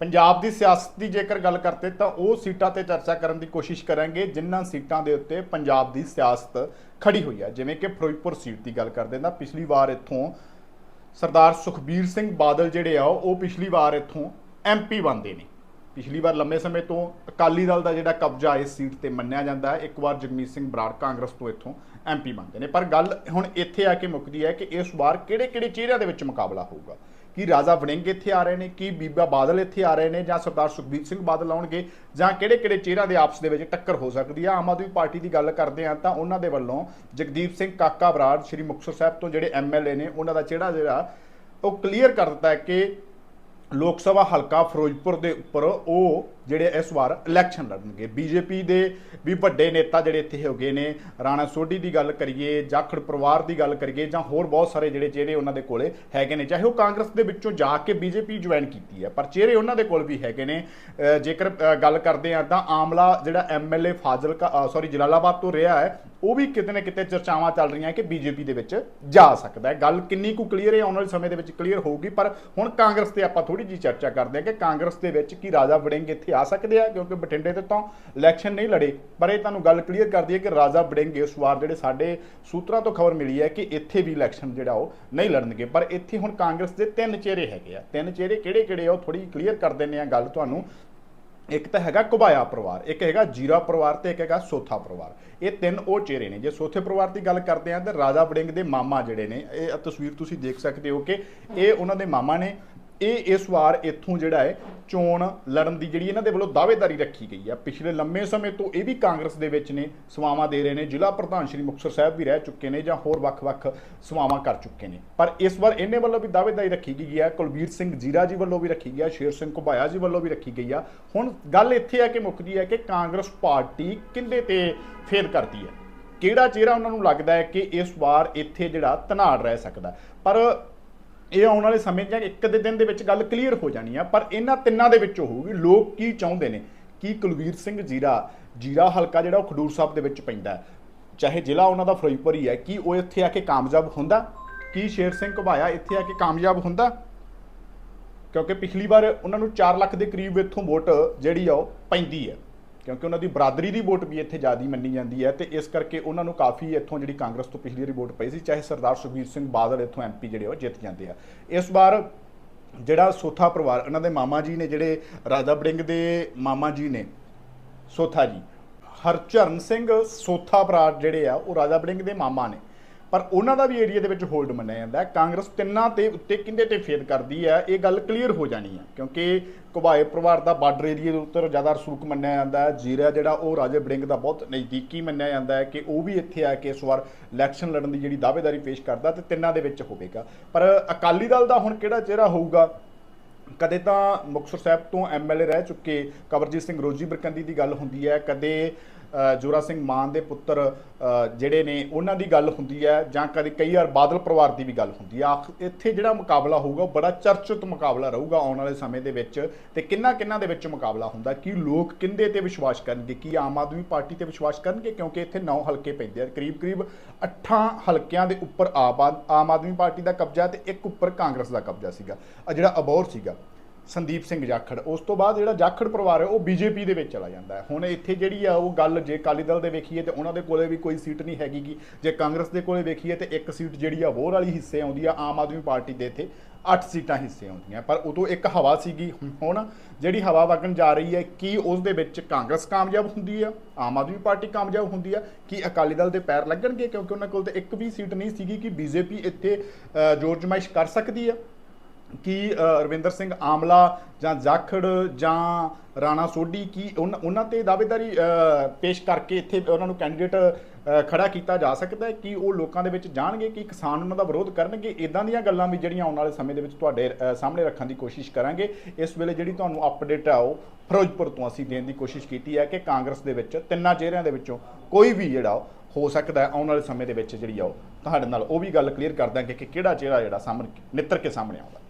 ਪੰਜਾਬ ਦੀ ਸਿਆਸਤ ਦੀ ਜੇਕਰ ਗੱਲ ਕਰਦੇ ਤਾਂ ਉਹ ਸੀਟਾਂ ਤੇ ਚਰਚਾ ਕਰਨ ਦੀ ਕੋਸ਼ਿਸ਼ ਕਰਾਂਗੇ, ਜਿਨ੍ਹਾਂ ਸੀਟਾਂ ਦੇ ਉੱਤੇ ਪੰਜਾਬ ਦੀ ਸਿਆਸਤ ਖੜੀ ਹੋਈ ਹੈ। ਜਿਵੇਂ ਕਿ ਫਿਰੋਜ਼ਪੁਰ ਸੀਟ ਦੀ ਗੱਲ ਕਰਦੇ ਤਾਂ ਪਿਛਲੀ ਵਾਰ ਇੱਥੋਂ ਸਰਦਾਰ ਸੁਖਬੀਰ ਸਿੰਘ ਬਾਦਲ ਜਿਹੜੇ ਆ, ਉਹ ਪਿਛਲੀ ਵਾਰ ਇੱਥੋਂ ਐਮਪੀ ਬਣਦੇ ਨੇ। ਪਿਛਲੀ ਵਾਰ ਲੰਮੇ ਸਮੇਂ ਤੋਂ ਅਕਾਲੀ ਦਲ ਦਾ ਜਿਹੜਾ ਕਬਜ਼ਾ ਇਸ ਸੀਟ ਤੇ ਮੰਨਿਆ ਜਾਂਦਾ ਹੈ, ਇੱਕ ਵਾਰ ਜਗਮੀਤ ਸਿੰਘ ਬਰਾੜ ਕਾਂਗਰਸ ਤੋਂ ਇੱਥੋਂ ਐਮਪੀ ਬਣਦੇ ਨੇ। ਪਰ ਗੱਲ ਹੁਣ ਇੱਥੇ ਆ ਕੇ ਮੁੱਕਦੀ ਹੈ ਕਿ ਇਸ ਵਾਰ ਕਿਹੜੇ-ਕਿਹੜੇ ਚਿਹਰਿਆਂ ਦੇ ਵਿੱਚ ਮੁਕਾਬਲਾ ਹੋਊਗਾ? ਕੀ ਰਾਜਾ ਵੜਿੰਗ ਇੱਥੇ ਆ ਰਹੇ ਨੇ? ਕੀ ਬੀਬਾ ਬਾਦਲ ਇੱਥੇ ਆ ਰਹੇ ਨੇ? ਜਾਂ ਸਰਦਾਰ ਸੁਖਬੀਰ ਸਿੰਘ ਬਾਦਲ ਆਉਣਗੇ? ਜਾਂ ਕਿਹੜੇ-ਕਿਹੜੇ ਚਿਹਰਾ ਦੇ ਆਪਸ ਦੇ ਵਿੱਚ ਟੱਕਰ ਹੋ ਸਕਦੀ ਆ? ਆਮ ਆਦਮੀ ਪਾਰਟੀ ਦੀ ਗੱਲ ਕਰਦੇ ਆ ਤਾਂ ਉਹਨਾਂ ਦੇ ਵੱਲੋਂ ਜਗਦੀਪ ਸਿੰਘ ਕਾਕਾ ਬਰਾੜ ਸ਼੍ਰੀ ਮੁਕਤਸਰ ਸਾਹਿਬ ਤੋਂ ਜਿਹੜੇ ਐਮਐਲਏ ਨੇ, ਉਹਨਾਂ ਦਾ ਚਿਹਰਾ ਜਿਹੜਾ, ਉਹ ਕਲੀਅਰ ਕਰ ਦਿੱਤਾ ਹੈ ਕਿ ਲੋਕ ਸਭਾ ਹਲਕਾ ਫਿਰੋਜ਼ਪੁਰ ਦੇ ਉੱਪਰ ਉਹ ਜਿਹੜੇ ਇਸ ਵਾਰ ਇਲੈਕਸ਼ਨ ਲੜਨਗੇ। ਬੀਜੇਪੀ ਦੇ ਵੀ ਵੱਡੇ ਨੇਤਾ ਜਿਹੜੇ ਇੱਥੇ ਹੋ ਗਏ ਨੇ, ਰਾਣਾ ਸੋਢੀ ਦੀ ਗੱਲ ਕਰੀਏ ਜਾਖੜ ਪਰਿਵਾਰ ਦੀ ਗੱਲ ਕਰੀਏ ਜਾਂ ਹੋਰ ਬਹੁਤ ਸਾਰੇ ਜਿਹੜੇ ਚਿਹਰੇ ਉਹਨਾਂ ਦੇ ਕੋਲੇ ਹੈਗੇ ਨੇ, ਚਾਹੇ ਉਹ ਕਾਂਗਰਸ ਦੇ ਵਿੱਚੋਂ ਜਾ ਕੇ ਬੀਜੇਪੀ ਜੁਆਇਨ ਕੀਤੀ ਹੈ, ਪਰ ਚਿਹਰੇ ਉਹਨਾਂ ਦੇ ਕੋਲ ਵੀ ਹੈਗੇ ਨੇ। ਜੇਕਰ ਗੱਲ ਕਰਦੇ ਆ ਤਾਂ ਆਮਲਾ ਜਿਹੜਾ ਐਮਐਲਏ ਫਾਜ਼ਿਲਕਾ ਸੌਰੀ ਜਲਾਲਾਬਾਦ ਤੋਂ ਰਿਹਾ ਹੈ ਉਹ ਵੀ ਕਿਤੇ ਨਾ ਕਿਤੇ ਚਰਚਾਵਾਂ ਚੱਲ ਰਹੀਆਂ ਕਿ ਬੀਜੇਪੀ ਦੇ ਵਿੱਚ ਜਾ ਸਕਦਾ ਹੈ। ਗੱਲ ਕਿੰਨੀ ਕੁ ਕਲੀਅਰ ਹੈ, ਆਉਣ ਵਾਲੇ ਸਮੇਂ ਦੇ ਵਿੱਚ ਕਲੀਅਰ ਹੋਊਗੀ, ਪਰ ਹੁਣ ਕਾਂਗਰਸ ਤੇ ਆਪਾਂ ਥੋੜੀ ਜੀ ਚਰਚਾ ਕਰਦੇ ਹਾਂ ਕਿ ਕਾਂਗਰਸ ਦੇ ਵਿੱਚ ਕੀ ਰਾਜਾ ਵੜਿੰਗ ਇੱਥੇ ਆ ਸਕਦੇ ਆ, ਕਿਉਂਕਿ ਬਠਿੰਡੇ ਤੇ ਤਾਂ ਇਲੈਕਸ਼ਨ ਨਹੀਂ ਲੜੇ, ਪਰ ਇਹ ਤੁਹਾਨੂੰ ਗੱਲ ਕਲੀਅਰ ਕਰਦੀ ਹੈ ਕਿ ਰਾਜਾ ਵੜਿੰਗ ਇਸ ਵਾਰ ਜਿਹੜੇ ਸਾਡੇ ਸੂਤਰਾਂ ਤੋਂ ਖਬਰ ਮਿਲੀ ਹੈ ਕਿ ਇੱਥੇ ਵੀ ਇਲੈਕਸ਼ਨ ਜਿਹੜਾ ਉਹ ਨਹੀਂ ਲੜਨਗੇ। ਪਰ ਇੱਥੇ ਹੁਣ ਕਾਂਗਰਸ ਦੇ ਤਿੰਨ ਚਿਹਰੇ ਹੈਗੇ ਆ। ਤਿੰਨ ਚਿਹਰੇ ਕਿਹੜੇ ਕਿਹੜੇ ਆ, ਉਹ ਥੋੜੀ ਕਲੀਅਰ ਕਰ ਦਿੰਨੇ ਆ ਗੱਲ ਤੁਹਾਨੂੰ। ਇੱਕ ਤਾਂ ਹੈਗਾ ਕੁਬਾਇਆ ਪਰਿਵਾਰ, ਇੱਕ ਹੈਗਾ ਜੀਰਾ ਪਰਿਵਾਰ ਤੇ ਇੱਕ ਹੈਗਾ ਸੋਥਾ ਪਰਿਵਾਰ। ਇਹ ਤਿੰਨ ਉਹ ਚਿਹਰੇ ਨੇ। ਜੇ ਸੋਥੇ ਪਰਿਵਾਰ ਦੀ ਗੱਲ ਕਰਦੇ ਆ ਤਾਂ ਰਾਜਾ ਵੜਿੰਗ ਦੇ ਮਾਮਾ ਜਿਹੜੇ ਨੇ, ਇਹ ਤਸਵੀਰ ਤੁਸੀਂ ਦੇਖ ਸਕਦੇ ਹੋ ਕਿ ਇਹ ਉਹਨਾਂ ਦੇ ਮਾਮਾ ਨੇ ਇਹ ਇਸ ਵਾਰ ਇੱਥੋਂ ਜਿਹੜਾ ਹੈ ਚੋਣ ਲੜਨ ਦੀ ਜਿਹੜੀ ਇਹਨਾਂ ਦੇ ਵੱਲੋਂ ਦਾਅਵੇਦਾਰੀ ਰੱਖੀ ਗਈ ਹੈ। ਪਿਛਲੇ ਲੰਮੇ ਸਮੇਂ ਤੋਂ ਇਹ ਵੀ ਕਾਂਗਰਸ ਦੇ ਵਿੱਚ ਨੇ, ਸੇਵਾਵਾਂ ਦੇ ਰਹੇ ਨੇ, ਜ਼ਿਲ੍ਹਾ ਪ੍ਰਧਾਨ ਸ਼੍ਰੀ ਮੁਕਤਸਰ ਸਾਹਿਬ ਵੀ ਰਹਿ ਚੁੱਕੇ ਨੇ ਜਾਂ ਹੋਰ ਵੱਖ-ਵੱਖ ਸੇਵਾਵਾਂ ਕਰ ਚੁੱਕੇ ਨੇ। ਪਰ ਇਸ ਵਾਰ ਇਹਨੇ ਵੱਲੋਂ ਵੀ ਦਾਅਵੇਦਾਰੀ ਰੱਖੀ ਗਈ ਹੈ, ਕੁਲਬੀਰ ਸਿੰਘ ਜੀਰਾ ਜੀ ਵੱਲੋਂ ਵੀ ਰੱਖੀ ਗਈ ਹੈ, ਸ਼ੇਰ ਸਿੰਘ ਘੁਬਾਇਆ ਜੀ ਵੱਲੋਂ ਵੀ ਰੱਖੀ ਗਈ ਆ। ਹੁਣ ਗੱਲ ਇੱਥੇ ਆ ਕਿ ਮੁੱਕਦੀ ਹੈ ਕਿ ਕਾਂਗਰਸ ਪਾਰਟੀ ਕਿੰਦੇ ਤੇ ਫੇਲ ਕਰਦੀ ਹੈ? ਕਿਹੜਾ ਚਿਹਰਾ ਉਹਨਾਂ ਨੂੰ ਲੱਗਦਾ ਹੈ ਕਿ ਇਸ ਵਾਰ ਇੱਥੇ ਜਿਹੜਾ ਧਨਾੜ ਰਹਿ ਸਕਦਾ ਪਰ ਇਹ ਆਉਣ ਵਾਲੇ ਸਮੇਂ 'ਚ ਇੱਕ ਦੇ ਦਿਨ ਦੇ ਵਿੱਚ ਗੱਲ ਕਲੀਅਰ ਹੋ ਜਾਣੀ ਆ, ਪਰ ਇਹਨਾਂ ਤਿੰਨਾਂ ਦੇ ਵਿੱਚੋਂ ਹੋਊਗੀ। ਲੋਕ ਕੀ ਚਾਹੁੰਦੇ ਨੇ? ਕੀ ਕੁਲਵੀਰ ਸਿੰਘ ਜੀਰਾ ਜੀਰਾ ਹਲਕਾ ਜਿਹੜਾ ਉਹ ਖਡੂਰ ਸਾਹਿਬ ਦੇ ਵਿੱਚ ਪੈਂਦਾ ਚਾਹੇ ਜ਼ਿਲ੍ਹਾ ਉਹਨਾਂ ਦਾ ਫਿਰੋਜ਼ਪੁਰ ਹੀ ਹੈ, ਕੀ ਉਹ ਇੱਥੇ ਆ ਕੇ ਕਾਮਯਾਬ ਹੁੰਦਾ? ਕੀ ਸ਼ੇਰ ਸਿੰਘ ਘੁਬਾਇਆ ਇੱਥੇ ਆ ਕੇ ਕਾਮਯਾਬ ਹੁੰਦਾ? ਕਿਉਂਕਿ ਪਿਛਲੀ ਵਾਰ ਉਹਨਾਂ ਨੂੰ 4 ਲੱਖ ਦੇ ਕਰੀਬ ਇੱਥੋਂ ਵੋਟ ਜਿਹੜੀ ਆ ਉਹ ਪੈਂਦੀ ਹੈ। ਕਿਉਂਕਿ ਉਹਨਾਂ ਦੀ ਬਰਾਦਰੀ ਦੀ ਵੋਟ ਵੀ ਇੱਥੇ ਜ਼ਿਆਦੀ ਮੰਨੀ ਜਾਂਦੀ ਹੈ ਤੇ ਇਸ ਕਰਕੇ ਉਹਨਾਂ ਨੂੰ ਕਾਫੀ ਇੱਥੋਂ ਜਿਹੜੀ ਕਾਂਗਰਸ ਤੋਂ ਪਿਛਲੀ ਵਾਰੀ ਵੋਟ ਪਈ ਸੀ, ਚਾਹੇ ਸਰਦਾਰ ਸੁਖਬੀਰ ਸਿੰਘ ਬਾਦਲ ਇੱਥੋਂ ਐਮਪੀ ਜਿਹੜੇ ਉਹ ਜਿੱਤ ਜਾਂਦੇ ਆ। ਇਸ ਵਾਰ ਜਿਹੜਾ ਸੋਥਾ ਪਰਿਵਾਰ, ਇਹਨਾਂ ਦੇ ਮਾਮਾ ਜੀ ਨੇ ਜਿਹੜੇ ਰਾਜਾ ਬੜਿੰਗ ਦੇ ਮਾਮਾ ਜੀ ਨੇ, ਸੋਥਾ ਜੀ, ਹਰਚਰਨ ਸਿੰਘ ਸੋਥਾ ਭਰਾ ਜਿਹੜੇ ਆ, ਉਹ ਰਾਜਾ ਬੜਿੰਗ ਦੇ ਮਾਮਾ ਨੇ। ਪਰ ਉਹਨਾਂ ਦਾ ਵੀ ਏਰੀਆ ਦੇ ਵਿੱਚ ਹੋਲਡ ਮੰਨਿਆ ਜਾਂਦਾ ਹੈ। ਕਾਂਗਰਸ ਤਿੰਨਾਂ ਤੇ ਉੱਤੇ ਕਿੰਦੇ ਤੇ ਫੇਰ ਕਰਦੀ ਹੈ? ਇਹ ਗੱਲ ਕਲੀਅਰ ਹੋ ਜਾਣੀ ਹੈ, ਕਿਉਂਕਿ ਕੁਬਾਏ ਪਰਿਵਾਰ ਦਾ ਬਾਰਡਰ ਏਰੀਆ ਦੇ ਉੱਤੇ ਜ਼ਿਆਦਾ ਰਸੂਕ ਮੰਨਿਆ ਜਾਂਦਾ ਹੈ। ਜੀਰਾ ਜਿਹੜਾ ਉਹ ਰਾਜੇ ਬੜਿੰਗ ਦਾ ਬਹੁਤ ਨਜ਼ਦੀਕੀ ਮੰਨਿਆ ਜਾਂਦਾ ਹੈ ਕਿ ਉਹ ਵੀ ਇੱਥੇ ਆ ਕੇ ਇਸ ਵਾਰ ਇਲੈਕਸ਼ਨ ਲੜਨ ਦੀ ਜਿਹੜੀ ਦਾਅਵੇਦਾਰੀ ਪੇਸ਼ ਕਰਦਾ ਤੇ ਤਿੰਨਾਂ ਦੇ ਵਿੱਚ ਹੋਵੇਗਾ। ਪਰ ਅਕਾਲੀ ਦਲ ਦਾ ਹੁਣ ਕਿਹੜਾ ਚਿਹਰਾ ਹੋਊਗਾ? ਕਦੇ ਤਾਂ ਮੁਕਤਸਰ ਸਾਹਿਬ ਤੋਂ ਐਮਐਲਏ ਰਹਿ ਚੁੱਕੇ ਕਵਰਜੀਤ ਸਿੰਘ ਰੋਜੀ ਬਰਕੰਦੀ ਦੀ ਗੱਲ ਹੁੰਦੀ ਹੈ, ਕਦੇ ਜੋਰਾ ਸਿੰਘ ਮਾਨ ਦੇ ਪੁੱਤਰ ਜਿਹੜੇ ਨੇ, ਉਹਨਾਂ ਦੀ ਗੱਲ ਹੁੰਦੀ ਹੈ, ਜਾਂ ਕਦੇ ਕਈ ਵਾਰ ਬਾਦਲ ਪਰਿਵਾਰ ਦੀ ਵੀ ਗੱਲ ਹੁੰਦੀ ਹੈ। ਆਖ- ਇੱਥੇ ਜਿਹੜਾ ਮੁਕਾਬਲਾ ਹੋਊਗਾ, ਉਹ ਬੜਾ ਚਰਚਿਤ ਮੁਕਾਬਲਾ ਰਹੂਗਾ ਆਉਣ ਵਾਲੇ ਸਮੇਂ ਦੇ ਵਿੱਚ ਤੇ ਕਿੰਨਾ ਕਿੰਨਾ ਦੇ ਵਿੱਚ ਮੁਕਾਬਲਾ ਹੁੰਦਾ ਕੀ ਲੋਕ ਕਿੰਦੇ ਤੇ ਵਿਸ਼ਵਾਸ ਕਰਨਗੇ? ਕੀ ਆਮ ਆਦਮੀ ਪਾਰਟੀ ਤੇ ਵਿਸ਼ਵਾਸ ਕਰਨਗੇ? ਕਿਉਂਕਿ ਇੱਥੇ 9 ਹਲਕੇ ਪੈਂਦੇ ਆ ਕਰੀਬ ਕਰੀਬ 8 ਹਲਕਿਆਂ ਦੇ ਉੱਪਰ ਆਬਾਦ ਆਮ ਆਦਮੀ ਪਾਰਟੀ ਦਾ ਕਬਜ਼ਾ ਤੇ ਇੱਕ ਉੱਪਰ ਕਾਂਗਰਸ ਦਾ ਕਬਜ਼ਾ ਸੀਗਾ। ਆ ਜਿਹੜਾ ਅਬੌਰ ਸੀਗਾ। ਸੰਦੀਪ ਸਿੰਘ ਜਾਖੜ। ਉਸ ਤੋਂ ਬਾਅਦ ਜਿਹੜਾ ਜਾਖੜ ਪਰਿਵਾਰ ਹੈ, ਉਹ ਬੀਜੇਪੀ ਦੇ ਵਿੱਚ ਚਲਾ ਜਾਂਦਾ ਹੈ। ਹੁਣ ਇੱਥੇ ਜਿਹੜੀ ਆ, ਉਹ ਗੱਲ ਜੇ ਅਕਾਲੀ ਦਲ ਦੇ ਵੇਖੀਏ ਤੇ ਉਹਨਾਂ ਦੇ ਕੋਲੇ ਵੀ ਕੋਈ ਸੀਟ ਨਹੀਂ ਹੈਗੀ ਹੈਗੀਗੀ ਜੇ ਕਾਂਗਰਸ ਦੇ ਕੋਲੇ ਵੇਖੀਏ ਤੇ ਇੱਕ ਸੀਟ ਜਿਹੜੀ ਆ ਵੋਰ ਵਾਲੀ ਹਿੱਸੇ ਆਉਂਦੀ ਆ, ਆਮ ਆਦਮੀ ਪਾਰਟੀ ਦੇ ਇੱਥੇ 8 ਸੀਟਾਂ ਹਿੱਸੇ ਆਉਂਦੀਆਂ। ਪਰ ਉਦੋਂ ਇੱਕ ਹਵਾ ਸੀਗੀ, ਹੁਣ ਜਿਹੜੀ ਹਵਾ ਵਗਣ ਜਾ ਰਹੀ ਹੈ, ਕੀ ਉਸ ਦੇ ਵਿੱਚ ਕਾਂਗਰਸ ਕਾਮਯਾਬ ਹੁੰਦੀ ਆ? ਆਮ ਆਦਮੀ ਪਾਰਟੀ ਕਾਮਯਾਬ ਹੁੰਦੀ ਆ? ਕੀ ਅਕਾਲੀ ਦਲ ਦੇ ਪੈਰ ਲੱਗਣਗੇ ਕਿਉਂਕਿ ਉਹਨਾਂ ਕੋਲ ਤੇ ਇੱਕ ਵੀ ਸੀਟ ਨਹੀਂ ਸੀਗੀ ਕਿ ਬੀਜੇਪੀ ਇੱਥੇ ਜ਼ੋਰ ਜਮਾਇਸ਼ ਕਰ ਸਕਦੀ ਆ? ਕੀ ਰਵਿੰਦਰ ਸਿੰਘ ਆਮਲਾ ਜਾਂ ਜਾਖੜ ਜਾਂ ਰਾਣਾ ਸੋਢੀ ਕੀ ਉਨ- ਉਹਨਾਂ ਤੇ ਦਾਅਵੇਦਾਰੀ ਪੇਸ਼ ਕਰਕੇ ਇੱਥੇ ਉਹਨਾਂ ਨੂੰ ਕੈਂਡੀਡੇਟ ਅ, ਖੜਾ ਕੀਤਾ ਜਾ ਸਕਦਾ ਹੈ? ਕਿ ਉਹ ਲੋਕਾਂ ਦੇ ਵਿੱਚ ਜਾਣਗੇ ਕਿ ਕਿਸਾਨ ਉਹਨਾਂ ਦਾ ਵਿਰੋਧ ਕਰਨਗੇ? ਇਦਾਂ ਦੀਆਂ ਗੱਲਾਂ ਵੀ ਜਿਹੜੀਆਂ ਆਉਣ ਵਾਲੇ ਸਮੇਂ ਦੇ ਵਿੱਚ ਤੁਹਾਡੇ ਸਾਹਮਣੇ ਰੱਖਣ ਦੀ ਕੋਸ਼ਿਸ਼ ਕਰਾਂਗੇ। ਇਸ ਵੇਲੇ ਜਿਹੜੀ ਤੁਹਾਨੂੰ ਅਪਡੇਟ ਆ ਉਹ ਫਿਰੋਜ਼ਪੁਰ ਤੋਂ ਅਸੀਂ ਦੇਣ ਦੀ ਕੋਸ਼ਿਸ਼ ਕੀਤੀ ਹੈ ਕਿ ਕਾਂਗਰਸ ਦੇ ਵਿੱਚ ਤਿੰਨਾਂ ਚਿਹਰਿਆਂ ਦੇ ਵਿੱਚੋਂ ਕੋਈ ਵੀ ਜਿਹੜਾ ਉਹ ਹੋ ਸਕਦਾ ਹੈ ਆਉਣ ਵਾਲੇ ਸਮੇਂ ਦੇ ਵਿੱਚ ਜਿਹੜੀ ਆ ਉਹ ਤੁਹਾਡੇ ਨਾਲ ਉਹ ਵੀ ਗੱਲ ਕਲੀਅਰ ਕਰ ਦਾਂਗੇ ਕਿ ਕਿਹੜਾ ਚਿਹਰਾ ਜਿਹੜਾ ਸਾਹਮਣੇ ਨਿੱਤਰ ਕੇ ਸਾਹਮਣੇ ਆਉਂਦਾ।